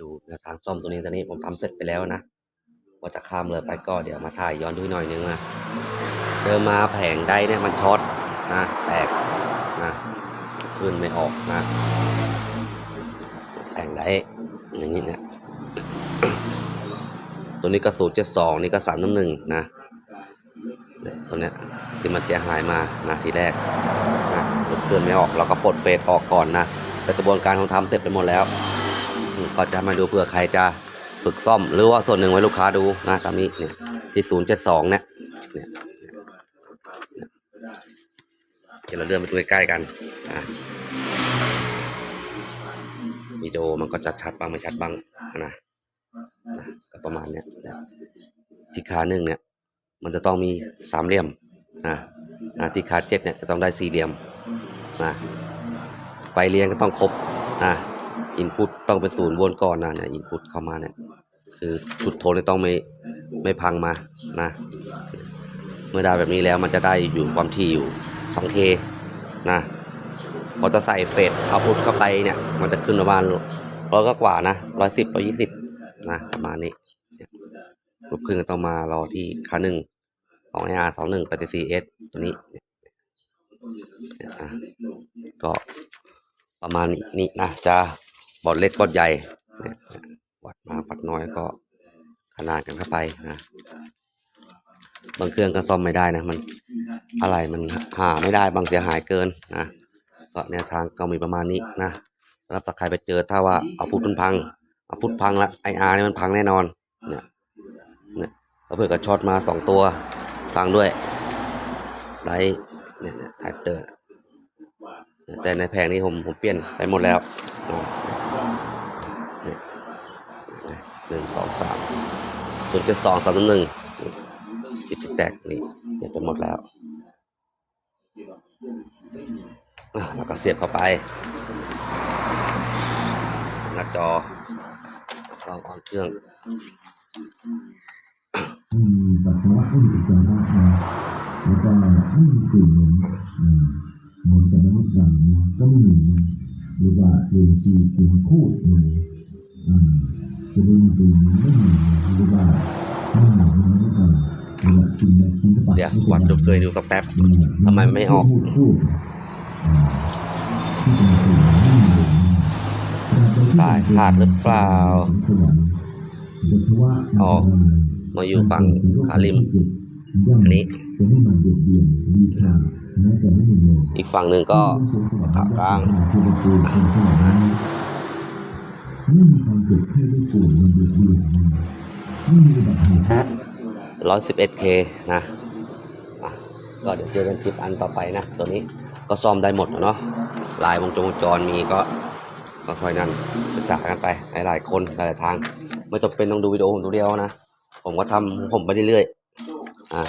ดูแนวทางซ่อมตัวนี้ตอนนี้ผมทำเสร็จไปแล้วนะว่าจะข้ามเลยไปก็เดี๋ยวมาถ่ายย้อนดูหน่อยนึงนะเดินมาแผงได้เนี่ยมันช็อตนะแตกนะขึ้นไม่ออกนะแผงได้อย่างนี้เนี่ยตัวนี้ก็ศูนย์เจ็ดสองนี่ก็สามน้ำหนึ่งนะตัวเนี้ยที่มันเสียหายมานะทีแรกนะเคลื่อนไม่ออกเราก็ปลดเฟสออกก่อนนะแต่กระบวนการของทำเสร็จไปหมดแล้ว ก็จะมาดูเผื่อใครจะฝึกซ่อม หรือว่าส่วนหนึ่งไว้ลูกค้าดูนะตามนี้เนี่ยที่ศูนย์เจ็ดสองเนี่ยเนี่ยเนี่ยเดี๋ยวเราเดินไปดูใกล้ๆกันนะวิดีโอมันก็จะชัดบ้างไม่ชัดบ้างนะก็ประมาณเนี้ยที่ขาหนึ่งเนี่ย มันจะต้องมีสามเหลี่ยมนะนะที่ขาเจ็ดเนี่ยจะต้องได้สี่เหลี่ยมนะไฟเลี้ยงก็ต้องครบนะ อินพุตต้องเป็นศูนย์วนก่อนนะเนี่ยอินพุตเข้ามาเนี่ย คือชุดโทนเนี่ยต้องไม่ไม่พังมานะ เมื่อได้แบบนี้แล้วมันจะได้อยู่ความถี่อยู่ 2K นะพอจะใส่เฟสเอาพุทเข้าไปเนี่ย มันจะขึ้นประมาณร้อยก็กว่านะร้อยสิบร้อยยี่สิบนะประมาณนี้ลูกครึ่งก็ต้องมารอที่ค่าหนึ่งของไออาร์สองหนึ่งปฏิซีเอสตัวนี้ก็ประมาณนี้นี่นะจะ บอดเล็กบอดใหญ่เนี่ยวัดมาวัดน้อยก็ขนาดกันเข้าไปนะบางเครื่องก็ซ่อมไม่ได้นะมันอะไรมันหาไม่ได้บางเสียหายเกินนะก็แนวทางก็มีประมาณนี้นะแล้วถ้าใครไปเจอถ้าว่าเอาพุทมันพังเอาพุทธพังละไออาร์นี่มันพังแน่นอนเนี่ยเนี่ยแล้วเพื่อก็ช็อตมาสองตัวฟังด้วยไลท์เนี่ยเนี่ยไทเตอร์แต่ในแผงนี้ผมผมเปลี่ยนไปหมดแล้ว หนึ่งสองสามศูนย์เจ็ดสองสามหนึ่งจิตที่แตกนี่เปลี่ยนไปหมดแล้วแล้วก็เสียบเข้าไปหน้าจอลองออนเครื่องมีปัสสาวะไม่มีอุจจาระนะแล้วก็ไม่มีกลิ่นเหม็นเหมือนกับมนุษย์เรานะก็ไม่มีนะหรือว่ากลิ่นซีกลิ่นคูดนะอ่า จะเป็นกลิ่นไม่มีนหรือว่าไม่เหมือนมนุษย์เราหรือว่ากินแบบกินเดี๋ยววัดดูเคยดูสักแป๊บทำไมไม่ออกพูดพูดอ่าที่เป็นกลิ่นไม่มีเลยนะสายขาดหรือเปล่าสวรรค์เด็กว่าออกมาอยู่ฝั่งขาริมอันนี้ อีกฝั่งหนึ่งก็ขากลาง ไม่มีความเจ็บไข้ได้ป่วยมันเบียดเบียนมันไม่มีอุบัติเหตุร้อยสิบเอ็ดเคนะก็เดี๋ยวเจอกันคลิปอันต่อไปนะ ตัวนี้ก็ซ่อมได้หมดเนาะลายวงจงวงจรมีก็ค่อยๆนั่นศึกษากันไปหลายๆคนหลายๆทาง ไม่จำเป็นต้องดูวิดีโอผมตัวเดียวนะ ผมก็ทำผมไปเรื่อยๆอะ